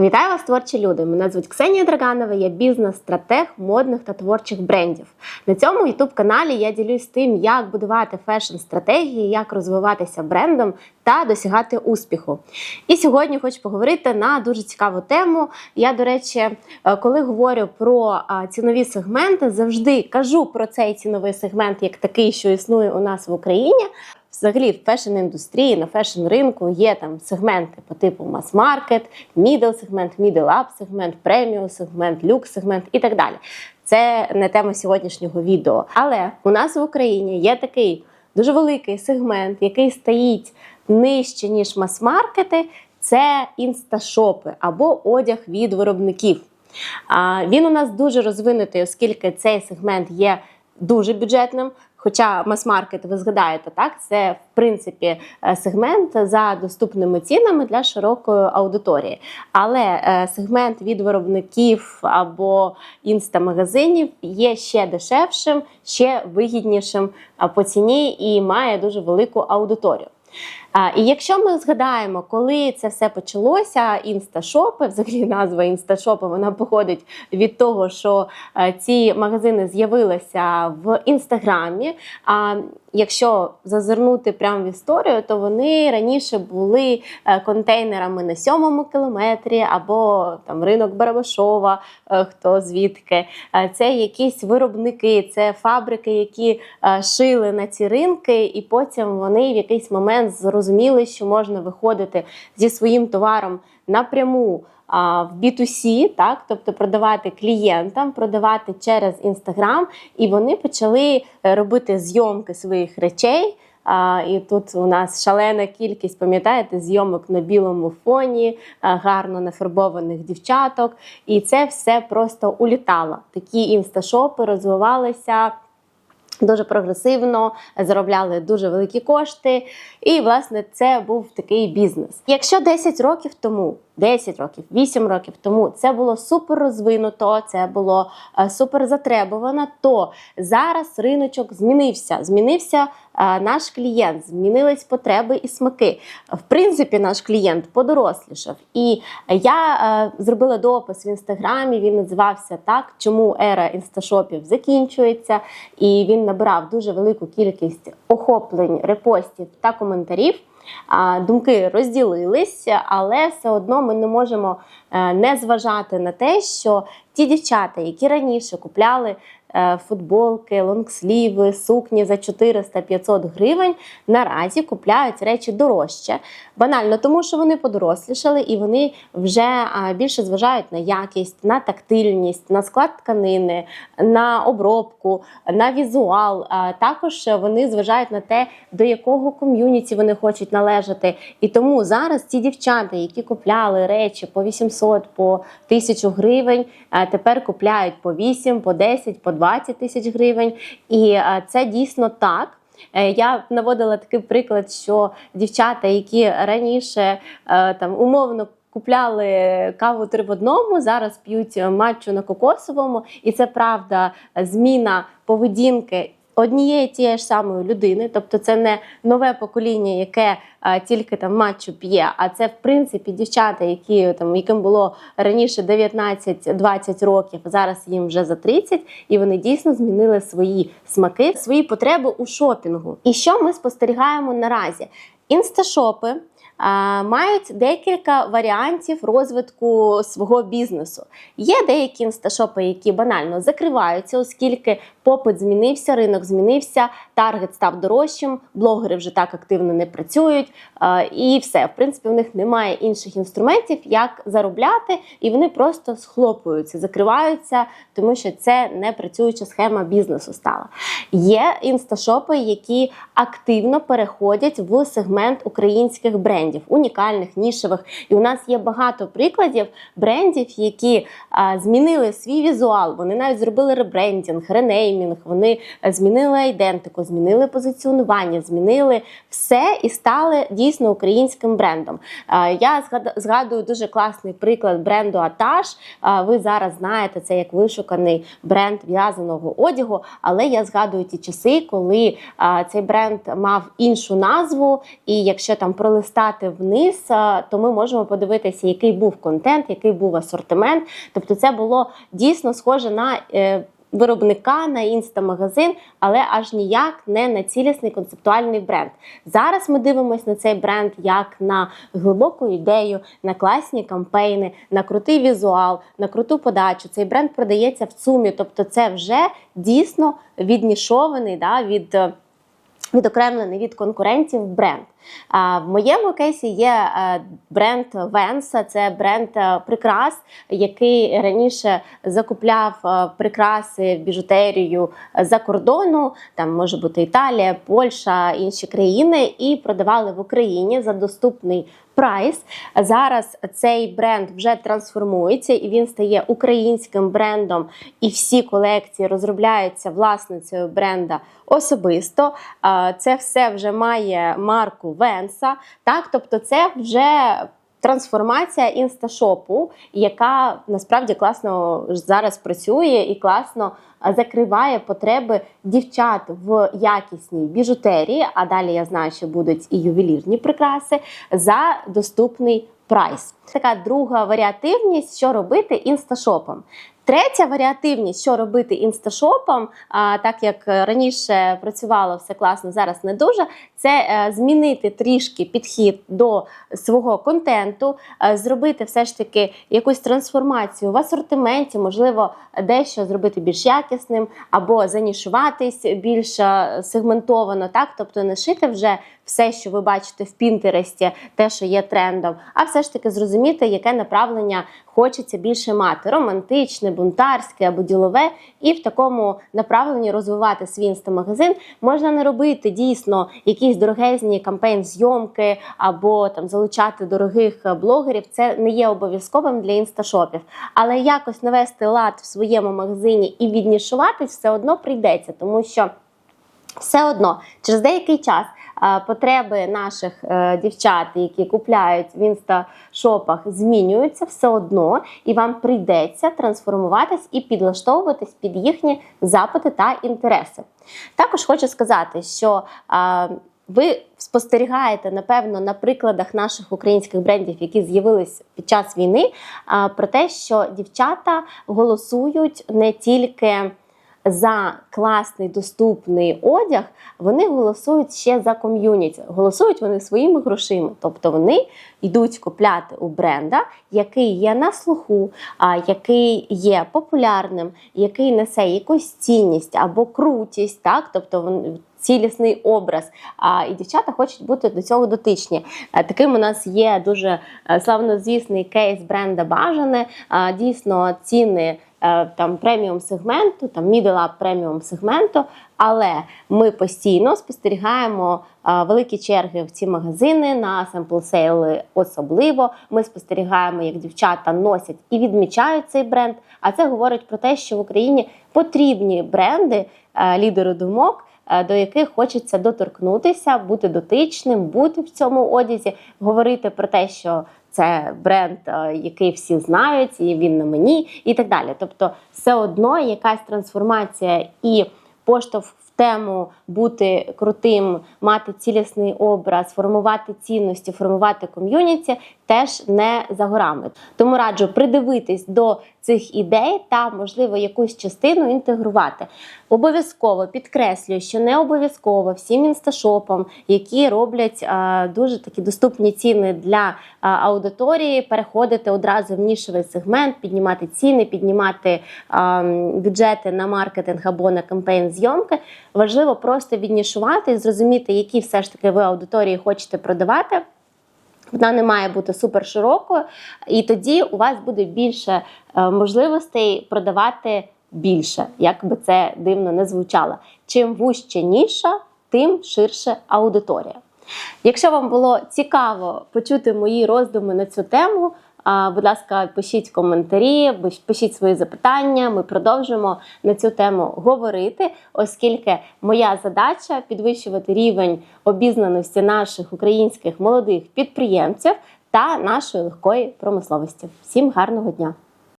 Вітаю вас, творчі люди! Мене звуть Ксенія Драганова, я бізнес-стратег модних та творчих брендів. На цьому youtube каналі я ділюсь тим, як будувати фешн-стратегії, як розвиватися брендом та досягати успіху. І сьогодні хочу поговорити на дуже цікаву тему. Я, до речі, е, коли говорю про цінові сегменти, завжди кажу про цей ціновий сегмент як такий, що існує у нас в Україні. Взагалі, в фешн-індустрії, на фешн-ринку є там сегменти по типу мас-маркет, мідл сегмент, мідл-ап сегмент, преміум сегмент, люкс сегмент і так далі. Це не тема сьогоднішнього відео. Але у нас в Україні є такий дуже великий сегмент, який стоїть нижче, ніж мас-маркети. Це інсташопи або одяг від виробників. Він у нас дуже розвинутий, оскільки цей сегмент є дуже бюджетним. Хоча мас-маркет, ви згадаєте, так це в принципі е, сегмент за доступними цінами для широкої аудиторії. Але е, сегмент від виробників або інстамагазинів є ще дешевшим, ще вигіднішим по ціні і має дуже велику аудиторію. І якщо ми згадаємо, коли це все почалося, інсташопи, взагалі назва інсташопи, вона походить від того, що е, ці магазини з'явилися в інстаграмі. А якщо зазирнути прямо в історію, то вони раніше були е, контейнерами на сьомому кілометрі або там ринок Барабашова, е, хто звідки. Це якісь виробники, це фабрики, які шили на ці ринки, і потім вони в якийсь момент зрозуміли, що можна виходити зі своїм товаром напряму. В B2C, так, тобто продавати клієнтам, продавати через Інстаграм, і вони почали е, робити зйомки своїх речей. А, і тут у нас шалена кількість, пам'ятаєте, зйомок на білому фоні, гарно нафарбованих дівчаток. І це все просто улітало. Такі інсташопи розвивалися. Дуже прогресивно заробляли дуже великі кошти, і власне це був такий бізнес. Якщо 10 років тому, 10 років, 8 років тому це було супер розвинуто, це було е, супер затребувано, то зараз риночок змінився. Змінився е, наш клієнт, змінились потреби і смаки. В принципі, наш клієнт подорослішав. І я е, зробила допис в інстаграмі. Він називався так, чому ера інсташопів закінчується, і він набирав дуже велику кількість охоплень, репостів та коментарів. Думки розділилися, але все одно ми не можемо е, не зважати на те, що ті дівчата, які раніше купляли футболки, лонгсліви, сукні за 400-500 гривень, наразі купляють речі дорожче. Банально, тому що вони подорослішали і вони вже більше зважають на якість, на тактильність, на склад тканини, на обробку, на візуал. Також вони зважають на те, до якого ком'юніті вони хочуть належати. І тому зараз ці дівчата, які купляли речі по 800, по 1000 гривень, тепер купляють по 8, по 10, по 20 тисяч гривень. І це дійсно так. Е, Я наводила такий приклад, що дівчата, які раніше е, там умовно купляли каву три в одному, зараз п'ють матчу на кокосовому, і це правда зміна поведінки. Однієї тієї ж самої людини, тобто це не нове покоління, яке а, тільки там матчу п'є, а це в принципі дівчата, які там яким було раніше 19-20 років, зараз їм вже за 30, і вони дійсно змінили свої смаки, свої потреби у шопінгу. І що ми спостерігаємо наразі? Інсташопи мають декілька варіантів розвитку свого бізнесу. Є деякі інсташопи, які банально закриваються, оскільки попит змінився, ринок змінився, таргет став дорожчим, блогери вже так активно не працюють, і все. В принципі, у них немає інших інструментів, як заробляти, і вони просто схлопуються, закриваються, тому що це не працююча схема бізнесу стала. Є інсташопи, які активно переходять в сегмент українських брендів, унікальних, нішевих. І у нас є багато прикладів брендів, які а, змінили свій візуал. Вони навіть зробили ребрендінг, ренеймінг, вони е, змінили айдентику, змінили позиціонування, змінили все і стали дійсно українським брендом. А, я згадую дуже класний приклад бренду Аташ. Ви зараз знаєте це як вишуканий бренд в'язаного одягу, але я згадую ті часи, коли а, цей бренд мав іншу назву, і якщо там пролистати скролювати вниз, е, то ми можемо подивитися, який був контент, який був асортимент. Тобто, це було дійсно схоже на. е, Виробника на інстамагазин, але аж ніяк не на цілісний концептуальний бренд. Зараз ми дивимося на цей бренд як на глибоку ідею, на класні кампейни, на крутий візуал, на круту подачу. Цей бренд продається в сумі, тобто це вже дійсно віднішований да, від. Відокремлений від конкурентів бренд. А в моєму кейсі є е, бренд Венса, це бренд е, прикрас, який раніше закупляв е, прикраси, біжутерію за кордону. Там може бути Італія, Польща, інші країни, і продавали в Україні за доступний прайс. Зараз цей бренд вже трансформується і він стає українським брендом. І всі колекції розробляються власницею бренда особисто. Це все вже має марку Венса. Так, тобто, це вже. Трансформація інсташопу, яка насправді класно зараз працює і класно закриває потреби дівчат в якісній біжутерії. А далі я знаю, що будуть і ювелірні прикраси за доступний прайс. Така друга варіативність, що робити інсташопом. Третя варіативність, що робити інсташопом, так як раніше працювало все класно, зараз не дуже. Це е, змінити трішки підхід до свого контенту, е, зробити все ж таки якусь трансформацію в асортименті, можливо, дещо зробити більш якісним, або занішуватись більш е, сегментовано, так тобто не шити вже все, що ви бачите в Пінтересті, те, що є трендом, а все ж таки зрозуміти, яке направлення хочеться більше мати: романтичне, бунтарське або ділове, і в такому направленні розвивати свій інстамагазин. Можна не робити дійсно якісь дорогезні кампейн зйомки або там залучати дорогих блогерів. Це не є обов'язковим для інсташопів, але якось навести лад в своєму магазині і віднішуватись все одно прийдеться, тому що. Все одно через деякий час потреби наших е, дівчат, які купляють в інсташопах, змінюються все одно, і вам прийдеться трансформуватись і підлаштовуватись під їхні запити та інтереси. Також хочу сказати, що ви спостерігаєте, напевно, на прикладах наших українських брендів, які з'явились під час війни, про те, що дівчата голосують не тільки за класний доступний одяг, вони голосують ще за ком'юніті. Голосують вони своїми грошима. Тобто вони йдуть купляти у бренда, який є на слуху, який є популярним, який несе якусь цінність або крутість, так тобто. Цілісний образ, а і дівчата хочуть бути до цього дотичні. Е, Таким у нас є дуже е, славнозвісний кейс бренда Бажане. Дійсно, ціни там преміум сегменту, там middle-up преміум сегменту. Але ми постійно спостерігаємо е, великі черги в ці магазини на семпл сейли особливо. Ми спостерігаємо, як дівчата носять і відмічають цей бренд. А це говорить про те, що в Україні потрібні бренди, е, лідери думок. е, До яких хочеться доторкнутися, бути дотичним, бути в цьому одязі, говорити про те, що це бренд, е, який всі знають, і він на мені, і так далі. Тобто, все одно якась трансформація і поштовх в тему бути крутим, мати цілісний образ, формувати цінності, формувати ком'юніті теж не за горами. Тому раджу придивитись до цих ідей та, можливо, якусь частину інтегрувати. Обов'язково підкреслюю, що не обов'язково всім інсташопам, які роблять а, дуже такі доступні ціни для а, аудиторії, переходити одразу в нішевий сегмент, піднімати ціни, піднімати а, бюджети на маркетинг або на кампейн зйомки. Важливо просто віднішувати і зрозуміти, які все ж таки ви аудиторії хочете продавати. Вона не має бути супер широкою, і тоді у вас буде більше е, можливостей продавати більше, як би це дивно не звучало. Чим вужче ніша, тим ширше аудиторія. Якщо вам було цікаво почути мої роздуми на цю тему, будь ласка, пишіть коментарі, пишіть свої запитання. Ми продовжимо на цю тему говорити, оскільки моя задача підвищувати рівень обізнаності наших українських молодих підприємців та нашої легкої промисловості. Всім гарного дня!